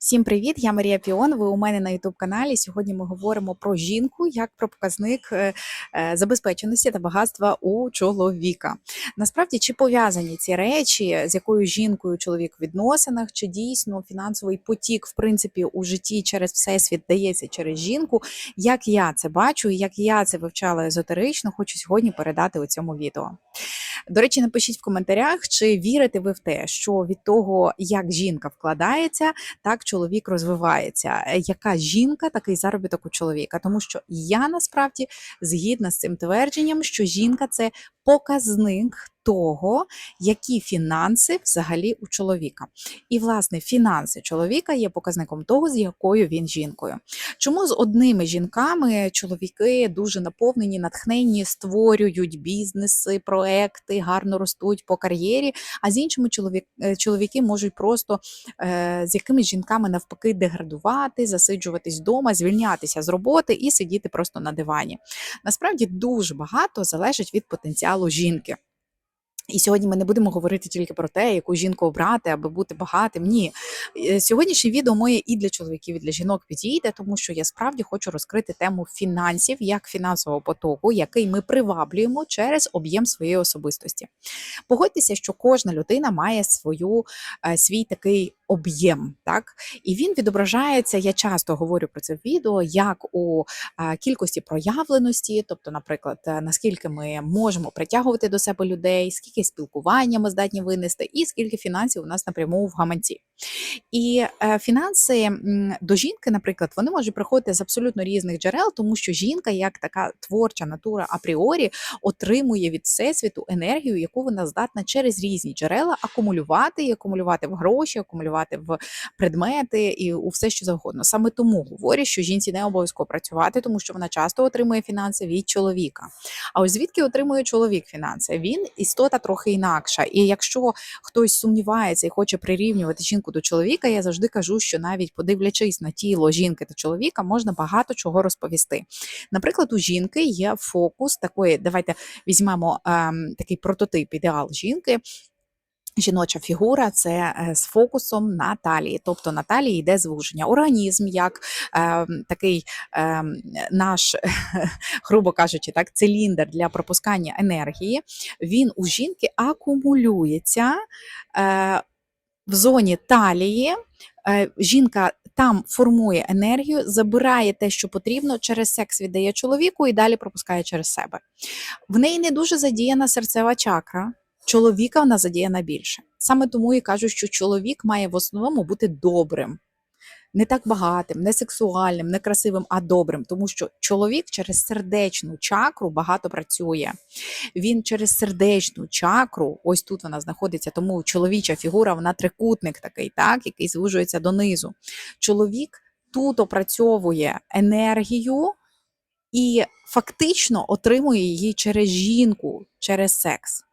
Всім привіт! Я Марія Піон. Ви у мене на youtube каналі. Сьогодні ми говоримо про жінку як про показник е, е, забезпеченості та багатства у чоловіка. Насправді, чи пов'язані ці речі, з якою жінкою чоловік в відносинах, чи дійсно фінансовий потік, в принципі, у житті через всесвіт дається через жінку? Як я це бачу, і як я це вивчала езотерично, хочу сьогодні передати у цьому відео. До речі, напишіть в коментарях, чи вірите ви в те, що від того, як жінка вкладається, так чоловік розвивається. Е, Яка жінка, такий заробіток у чоловіка? Тому що я насправді згідна з цим твердженням, що жінка це показник того, які фінанси взагалі у чоловіка. І, власне, фінанси чоловіка є показником того, з якою він жінкою. Чому з одними жінками чоловіки дуже наповнені, натхненні, створюють бізнеси, проекти, гарно ростуть по кар'єрі, а з іншими е, чоловіки можуть просто е, з якимись жінками навпаки деградувати, засиджуватись вдома, звільнятися з роботи і сидіти просто на дивані. Насправді дуже багато залежить від потенціалу жінки. І сьогодні ми не будемо говорити тільки про те, яку жінку обрати, аби бути багатим. Ні, Е, сьогоднішнє відео моє і для чоловіків, і для жінок підійде, тому що я справді хочу розкрити тему фінансів як фінансового потоку, який ми приваблюємо через об'єм своєї особистості. Погодьтеся, що кожна людина має свою е, свій такий об'єм, так і він відображається. Я часто говорю про це в відео, як у е, кількості проявленості, тобто, наприклад, наскільки ми можемо притягувати до себе людей, скільки спілкування ми здатні винести, і скільки фінансів у нас напряму в гаманці. І е, фінанси до жінки, наприклад, вони можуть приходити з абсолютно різних джерел, тому що жінка, як така творча натура апріорі, отримує від всесвіту енергію, яку вона здатна через різні джерела акумулювати, і акумулювати в гроші, акумулювати в предмети і у все, що завгодно. Саме тому говорять, що жінці не обов'язково працювати, тому що вона часто отримує фінанси від чоловіка. А ось звідки отримує чоловік фінанси? Він істота трохи інакша. І якщо хтось сумнівається і хоче прирівнювати жінку до чоловіка, я завжди кажу, що навіть подивлячись на тіло жінки та чоловіка, можна багато чого розповісти. Наприклад, у жінки є фокус такої. Давайте візьмемо ем, такий прототип ідеал жінки. Жіноча фігура це е, з фокусом на талії, тобто на талії йде звуження. Організм, як е, такий е, наш, грубо кажучи, так, циліндр для пропускання енергії, він у жінки акумулюється е, в зоні талії. Е, жінка там формує енергію, забирає те, що потрібно, через секс віддає чоловіку і далі пропускає через себе. В неї не дуже задіяна серцева чакра. Чоловіка вона задіяна більше. Саме тому і кажуть, що чоловік має в основному бути добрим, не так багатим, не сексуальним, не красивим, а добрим. Тому що чоловік через сердечну чакру багато працює. Він через сердечну чакру, ось тут вона знаходиться, тому чоловіча фігура, вона трикутник такий, так, який звужується донизу. Чоловік тут опрацьовує енергію і фактично отримує її через жінку, через секс.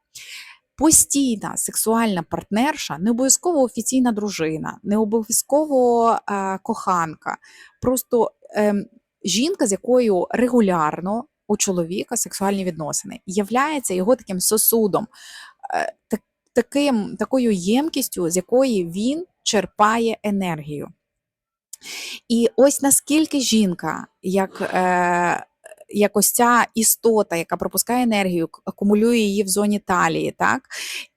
Постійна сексуальна партнерша, не обов'язково офіційна дружина, не обов'язково е, коханка, просто е, жінка, з якою регулярно у чоловіка сексуальні відносини, являється його таким сосудом, е, так, таким, такою ємкістю, з якої він черпає енергію. І ось наскільки жінка, як е, як ось ця істота, яка пропускає енергію, акумулює її в зоні талії, так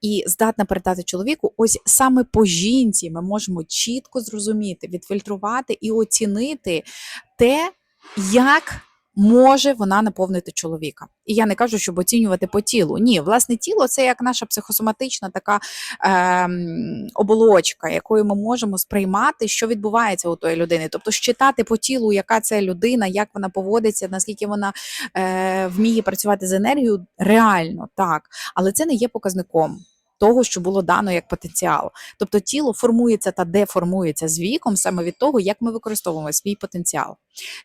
і здатна передати чоловіку. Ось саме по жінці ми можемо чітко зрозуміти, відфільтрувати і оцінити те, як. Може вона наповнити чоловіка, і я не кажу, щоб оцінювати по тілу. Ні, власне, тіло це як наша психосоматична така ем, оболочка, якою ми можемо сприймати, що відбувається у тої людини. Тобто, щитати по тілу, яка це людина, як вона поводиться, наскільки вона е, вміє працювати з енергією, реально так, але це не є показником. Того, що було дано як потенціал, тобто тіло формується та деформується з віком саме від того, як ми використовуємо свій потенціал.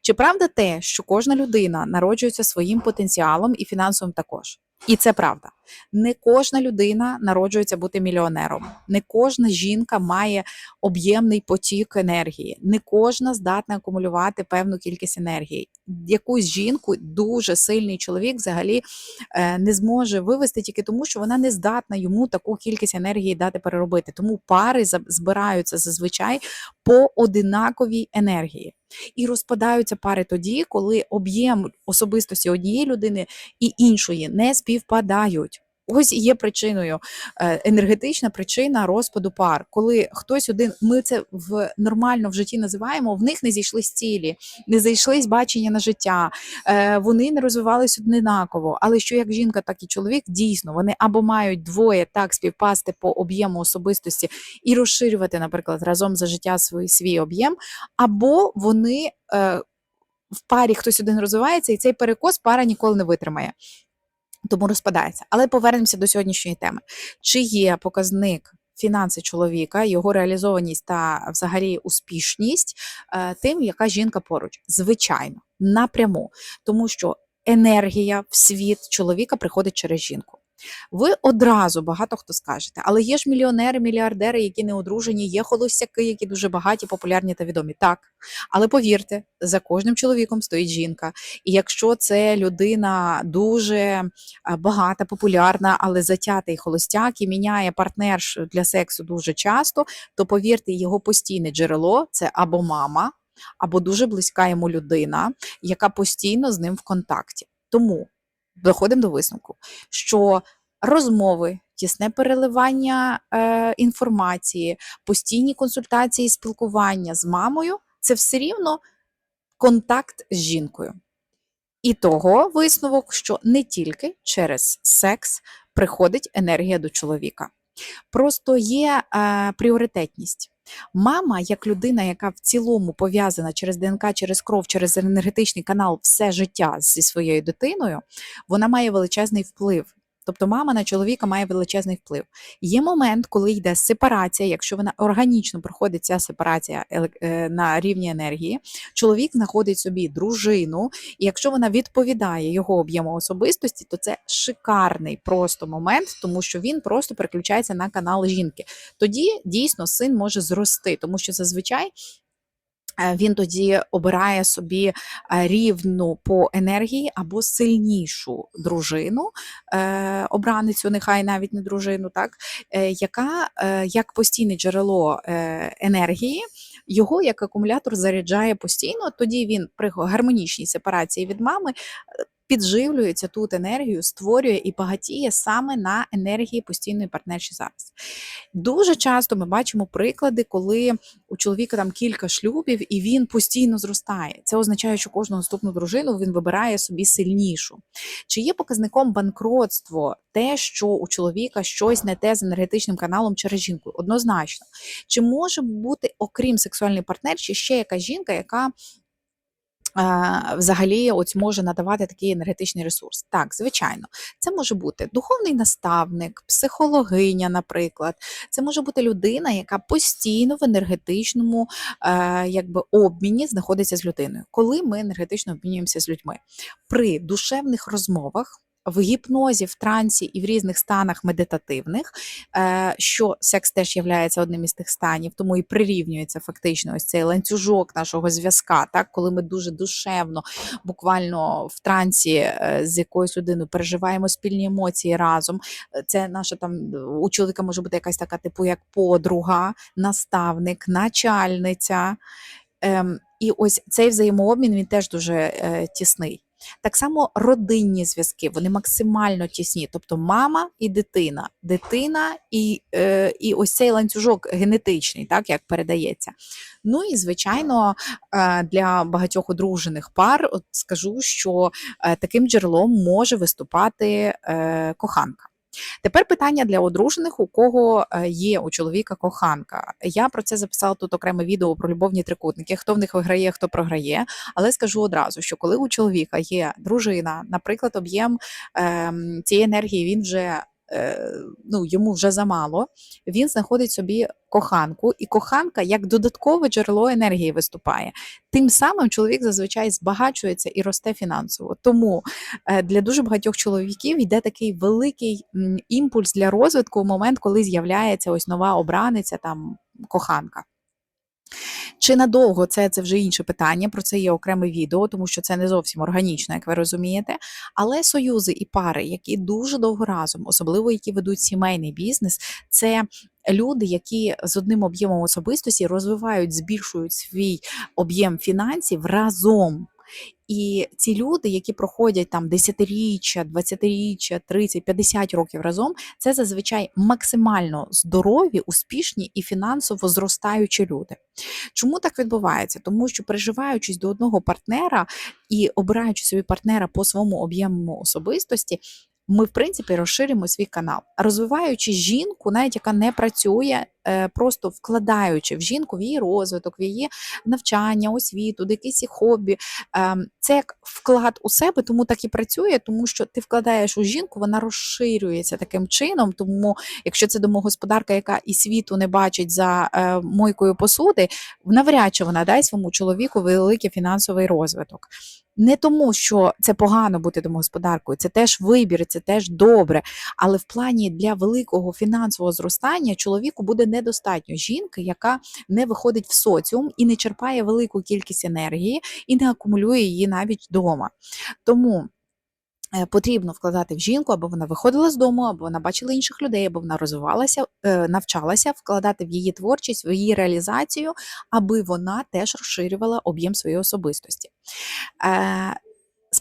Чи правда те, що кожна людина народжується своїм потенціалом і фінансовим також? І це правда. Не кожна людина народжується бути мільйонером. Не кожна жінка має об'ємний потік енергії. Не кожна здатна акумулювати певну кількість енергії. Якусь жінку дуже сильний чоловік взагалі е, не зможе вивести тільки тому, що вона не здатна йому таку кількість енергії дати переробити. Тому пари збираються зазвичай по одинаковій енергії. І розпадаються пари тоді, коли об'єм особистості однієї людини і іншої не співпадають. Ось є причиною е, енергетична причина розпаду пар. Коли хтось один, ми це в нормально в житті називаємо, в них не зійшлись цілі, не зійшлись бачення на життя, е, вони не розвивались однаково. Але що як жінка, так і чоловік, дійсно вони або мають двоє так співпасти по об'єму особистості і розширювати, наприклад, разом за життя свій, свій об'єм, або вони е, в парі хтось один розвивається, і цей перекос пара ніколи не витримає. Тому розпадається. Але повернемося до сьогоднішньої теми. Чи є показник фінанси чоловіка, його реалізованість та взагалі успішність е, тим, яка жінка поруч? Звичайно, напряму, тому що енергія в світ чоловіка приходить через жінку. Ви одразу багато хто скажете, але є ж мільйонери, мільярдери, які не одружені, є холостяки, які дуже багаті, популярні та відомі. Так, але повірте, за кожним чоловіком стоїть жінка. І якщо це людина дуже багата, популярна, але затятий холостяк і міняє партнерш для сексу дуже часто, то повірте, його постійне джерело це або мама, або дуже близька йому людина, яка постійно з ним в контакті. Тому доходимо до висновку, що розмови, тісне переливання е, інформації, постійні консультації, спілкування з мамою це все рівно контакт з жінкою. І того висновок, що не тільки через секс приходить енергія до чоловіка. Просто є е, пріоритетність. Мама, як людина, яка в цілому пов'язана через ДНК, через кров, через енергетичний канал все життя зі своєю дитиною, вона має величезний вплив. Тобто мама на чоловіка має величезний вплив. Є момент, коли йде сепарація, якщо вона органічно проходить ця сепарація е, на рівні енергії, чоловік знаходить собі дружину, і якщо вона відповідає його об'єму особистості, то це шикарний просто момент, тому що він просто переключається на канал жінки. Тоді дійсно син може зрости, тому що зазвичай. Е, Він тоді обирає собі е, рівну по енергії або сильнішу дружину, е, обраницю, нехай навіть не дружину, так яка як постійне джерело енергії, його як акумулятор заряджає постійно. Тоді він при гармонічній сепарації від мами підживлюється тут енергію, створює і багатіє саме на енергії постійної партнерші зараз. Дуже часто ми бачимо приклади, коли у чоловіка там кілька шлюбів, і він постійно зростає. Це означає, що кожну наступну дружину він вибирає собі сильнішу. Чи є показником банкротство те, що у чоловіка щось не те з енергетичним каналом через жінку? Однозначно. Чи може бути, окрім сексуальної партнерші, ще якась жінка, яка взагалі ось може надавати такий енергетичний ресурс? Так, звичайно, це може бути духовний наставник, психологиня, наприклад. Це може бути людина, яка постійно в енергетичному е, якби, обміні знаходиться з людиною. Коли ми енергетично обмінюємося з людьми при душевних розмовах. В гіпнозі, в трансі і в різних станах медитативних, е, що секс теж є одним із тих станів, тому і прирівнюється фактично ось цей ланцюжок нашого зв'язка, так коли ми дуже душевно, буквально в трансі е, з якоюсь людиною переживаємо спільні емоції разом. Е, Це наша там у чоловіка може бути якась така, типу, як подруга, наставник, начальниця. Ем, і ось цей взаємообмін він теж дуже е, тісний. Так само родинні зв'язки, вони максимально тісні. Тобто мама і дитина, дитина і, е, і ось цей ланцюжок генетичний, так як передається. Ну і звичайно, е, для багатьох одружених пар, от скажу, що е, таким джерелом може виступати е, коханка. Тепер питання для одружених, у кого е, є у чоловіка коханка. Я про це записала тут окреме відео про любовні трикутники, хто в них виграє, хто програє. Але скажу одразу, що коли у чоловіка є дружина, наприклад, об'єм ем, цієї енергії він вже ну, йому вже замало, він знаходить собі коханку, і коханка як додаткове джерело енергії виступає. Тим самим чоловік зазвичай збагачується і росте фінансово. Тому е, для дуже багатьох чоловіків йде такий великий імпульс для розвитку в момент, коли з'являється ось нова обраниця, там коханка. Чи надовго це, це вже інше питання, про це є окреме відео, тому що це не зовсім органічно, як ви розумієте. Але союзи і пари, які дуже довго разом, особливо які ведуть сімейний бізнес, це люди, які з одним об'ємом особистості розвивають, збільшують свій об'єм фінансів разом. І ці люди, які проходять там десятиріччя, двадцятиріччя, 30, 50 років разом, це зазвичай максимально здорові, успішні і фінансово зростаючі люди. Чому так відбувається? Тому що приживаючись до одного партнера і обираючи собі партнера по своєму об'єму особистості. Ми, в принципі, розширимо свій канал, розвиваючи жінку, навіть яка не працює, е, просто вкладаючи в жінку в її розвиток, в її навчання, освіту, якісь хобі. Ем, Це як вклад у себе, тому так і працює, тому що ти вкладаєш у жінку, вона розширюється таким чином. Тому, якщо це домогосподарка, яка і світу не бачить за е, мойкою посуди, навряд чи вона дасть своєму чоловіку великий фінансовий розвиток. Не тому, що це погано бути домогосподаркою, це теж вибір, це теж добре. Але в плані для великого фінансового зростання чоловіку буде недостатньо жінки, яка не виходить в соціум і не черпає велику кількість енергії і не акумулює її навіть вдома. Тому. Е, Потрібно вкладати в жінку, аби вона виходила з дому, аби вона бачила інших людей, аби вона розвивалася, е, навчалася, вкладати в її творчість, в її реалізацію, аби вона теж розширювала об'єм своєї особистості.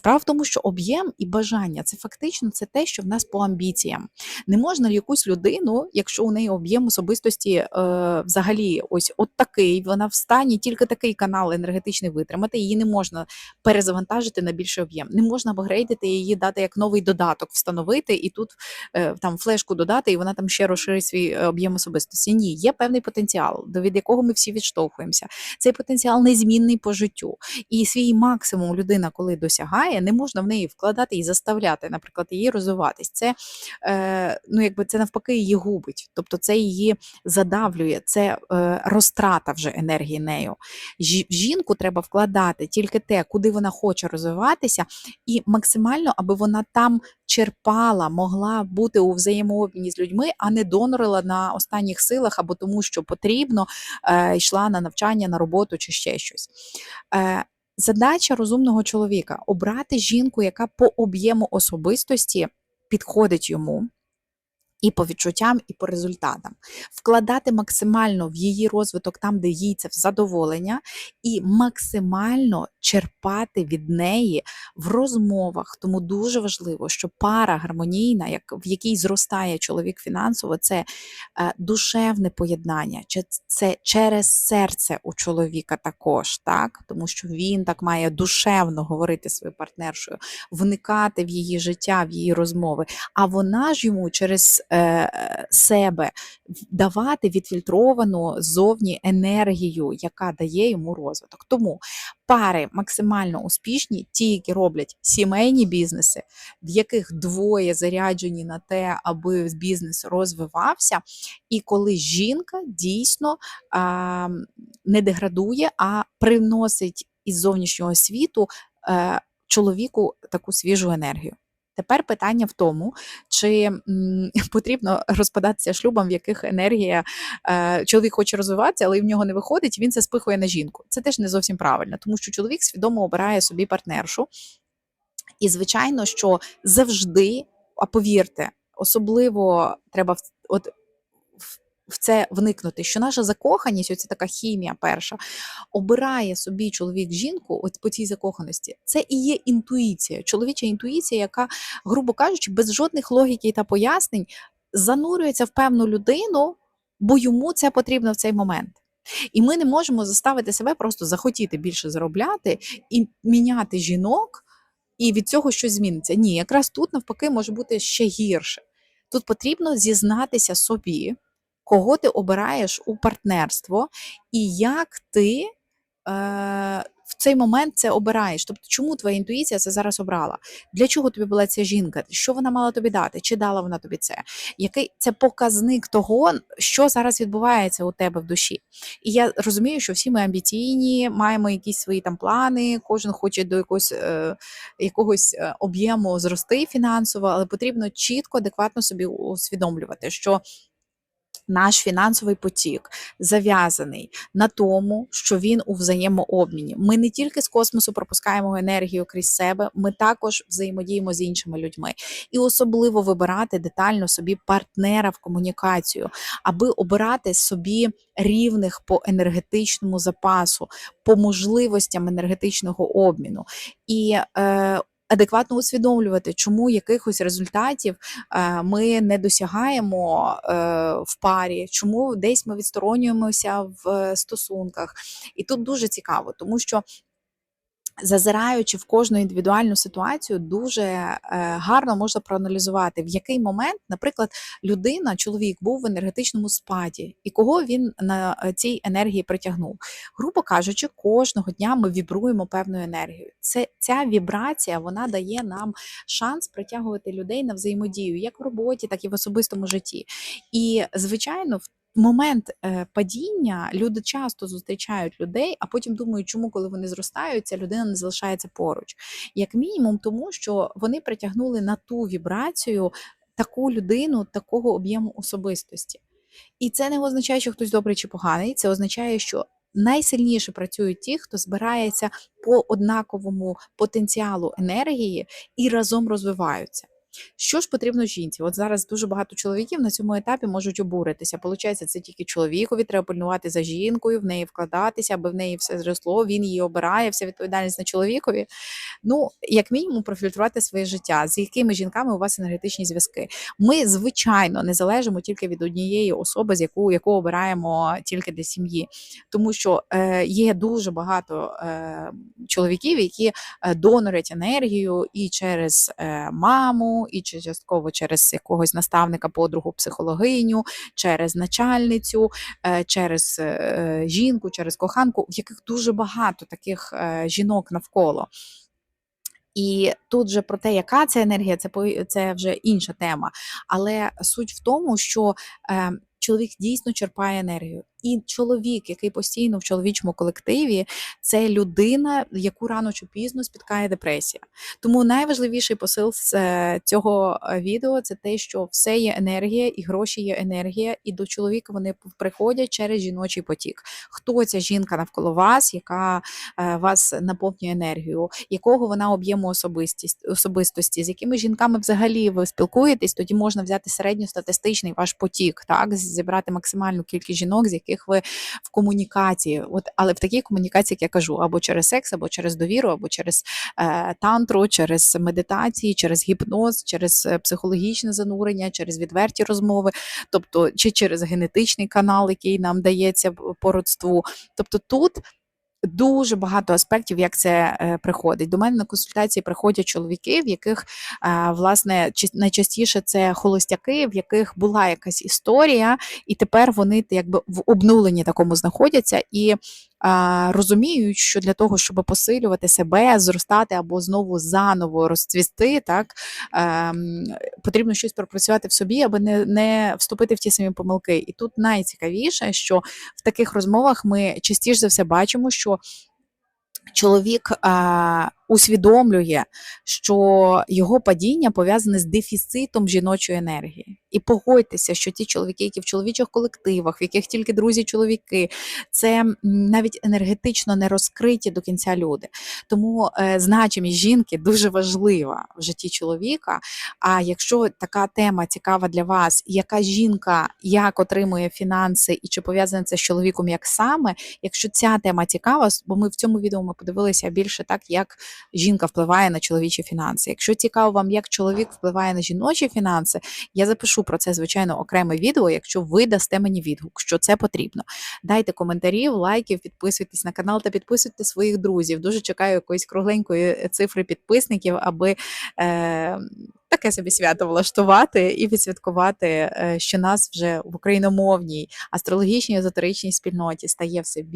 Справа в тому, що об'єм і бажання це фактично це те, що в нас по амбіціям. Не можна якусь людину, якщо у неї об'єм особистості е, взагалі ось от такий, вона в стані тільки такий канал енергетичний витримати, її не можна перезавантажити на більший об'єм. Не можна апгрейдити її, дати як новий додаток, встановити і тут е, там флешку додати, і вона там ще розширить свій е, об'єм особистості. Ні, є певний потенціал, від якого ми всі відштовхуємося. Цей потенціал незмінний по життю. І свій максимум людина, коли досягає, не можна в неї вкладати і заставляти, наприклад, її розвиватись. Це е, ну, якби це навпаки її губить, тобто це її задавлює, це е, розтрата вже енергії нею. Жінку треба вкладати тільки те, куди вона хоче розвиватися, і максимально, аби вона там черпала, могла бути у взаємообміні з людьми, а не донорила на останніх силах або тому, що потрібно, е, йшла на навчання, на роботу чи ще щось. Е, Задача розумного чоловіка обрати жінку, яка по об'єму особистості підходить йому. І по відчуттям, і по результатам, вкладати максимально в її розвиток там, де їй це в задоволення, і максимально черпати від неї в розмовах. Тому дуже важливо, що пара гармонійна, як в якій зростає чоловік фінансово, це е, душевне поєднання, чи це через серце у чоловіка також, так тому що він так має душевно говорити своєю партнершою, вникати в її життя, в її розмови. А вона ж йому через е, себе давати відфільтровану зовні енергію, яка дає йому розвиток. Тому пари максимально успішні, ті, які роблять сімейні бізнеси, в яких двоє заряджені на те, аби бізнес розвивався, і коли жінка дійсно а, не деградує, а приносить із зовнішнього світу е, чоловіку таку свіжу енергію. Тепер питання в тому, чи м, потрібно розпадатися шлюбам, в яких енергія е, чоловік хоче розвиватися, але в нього не виходить, він це спихує на жінку. Це теж не зовсім правильно, тому що чоловік свідомо обирає собі партнершу. І звичайно, що завжди, а повірте, особливо треба от, в- це вникнути, що наша закоханість, оця така хімія перша, обирає собі чоловік жінку от по цій закоханості. Це і є інтуїція, чоловіча інтуїція, яка, грубо кажучи, без жодних логіки та пояснень занурюється в певну людину, бо йому це потрібно в цей момент. І ми не можемо заставити себе просто захотіти більше заробляти і міняти жінок, і від цього щось зміниться. Ні, якраз тут навпаки може бути ще гірше. Тут потрібно зізнатися собі, кого ти обираєш у партнерство, і як ти в цей момент це обираєш. Тобто, чому твоя інтуїція це зараз обрала? Для чого тобі була ця жінка? Що вона мала тобі дати? Чи дала вона тобі це? Який це показник того, що зараз відбувається у тебе в душі? І я розумію, що всі ми амбіційні, маємо якісь свої там плани, кожен хоче до якогось е, якогось е, об'єму зрости фінансово, але потрібно чітко, адекватно собі усвідомлювати, що наш фінансовий потік зав'язаний на тому, що він у взаємообміні. Ми не тільки з космосу пропускаємо енергію крізь себе, ми також взаємодіємо з іншими людьми. І особливо вибирати детально собі партнера в комунікацію, аби обирати собі рівних по енергетичному запасу, по можливостям енергетичного обміну. І е, адекватно усвідомлювати, чому якихось результатів е, ми не досягаємо е, в парі, чому десь ми відсторонюємося в стосунках. І тут дуже цікаво, тому що зазираючи в кожну індивідуальну ситуацію, дуже е, гарно можна проаналізувати, в який момент, наприклад, людина, чоловік був в енергетичному спаді, і кого він на е, цій енергії притягнув. Грубо кажучи, кожного дня ми вібруємо певною енергією. Це ця вібрація вона дає нам шанс притягувати людей на взаємодію, як в роботі, так і в особистому житті. І звичайно, в момент е, падіння люди часто зустрічають людей, а потім думають, чому, коли вони зростають, ця людина не залишається поруч. Як мінімум, тому що вони притягнули на ту вібрацію таку людину, такого об'єму особистості. І це не означає, що хтось добрий чи поганий. Це означає, що найсильніше працюють ті, хто збирається по однаковому потенціалу енергії і разом розвиваються. Що ж потрібно жінці? От зараз дуже багато чоловіків на цьому етапі можуть обуритися. Получається, це тільки чоловікові, треба пильнувати за жінкою, в неї вкладатися, аби в неї все зросло, він її обирає, вся відповідальність на чоловікові. Ну, як мінімум, профільтрувати своє життя, з якими жінками у вас енергетичні зв'язки. Ми, звичайно, не залежимо тільки від однієї особи, з яку яку обираємо тільки для сім'ї, тому що е, є дуже багато е, чоловіків, які е, донорять енергію і через е, маму і чи частково через якогось наставника, подругу, психологиню, через начальницю, е, через е, жінку, через коханку, в яких дуже багато таких е, жінок навколо. І тут же про те, яка це енергія, це це вже інша тема. Але суть в тому, що е, чоловік дійсно черпає енергію. І чоловік, який постійно в чоловічому колективі, це людина, яку рано чи пізно спіткає депресія. Тому найважливіший посил з е, цього е, відео це те, що все є енергія, і гроші є енергія, і до чоловіка вони приходять через жіночий потік. Хто ця жінка навколо вас, яка е, вас наповнює енергію, якого вона об'єму особистість особистості, з якими жінками взагалі ви спілкуєтесь, тоді можна взяти середньостатистичний ваш потік, так зібрати максимальну кількість жінок, з яких яких ви в комунікації, от але в такій комунікації, як я кажу, або через секс, або через довіру, або через е, тантру, через медитації, через гіпноз, через е, психологічне занурення, через відверті розмови, тобто чи через генетичний канал, який нам дається по родству. Тобто тут дуже багато аспектів, як це е, приходить. До мене на консультації приходять чоловіки, в яких е, власне найчастіше це холостяки, в яких була якась історія, і тепер вони якби в обнуленні такому знаходяться і розуміють, що для того, щоб посилювати себе, зростати або знову заново розцвісти, так ем, потрібно щось пропрацювати в собі, аби не, не вступити в ті самі помилки. І тут найцікавіше, що в таких розмовах ми частіше за все бачимо, що чоловік а, усвідомлює, що його падіння пов'язане з дефіцитом жіночої енергії. І погодьтеся, що ті чоловіки, які в чоловічих колективах, в яких тільки друзі-чоловіки, це навіть енергетично не розкриті до кінця люди. Тому е, значимість жінки дуже важлива в житті чоловіка. А якщо така тема цікава для вас, яка жінка як отримує фінанси і чи пов'язане це з чоловіком, як саме, якщо ця тема цікава, бо ми в цьому відео ми подивилися більше так, як жінка впливає на чоловічі фінанси. Якщо цікаво вам, як чоловік впливає на жіночі фінанси, я запишу про це, звичайно, окреме відео, якщо ви дасте мені відгук, що це потрібно. Дайте коментарів, лайків, підписуйтесь на канал та підписуйте своїх друзів. Дуже чекаю якоїсь кругленької цифри підписників, аби. Е Таке собі свято влаштувати і відсвяткувати, е, що нас вже в україномовній астрологічній езотеричній спільноті стає все більше.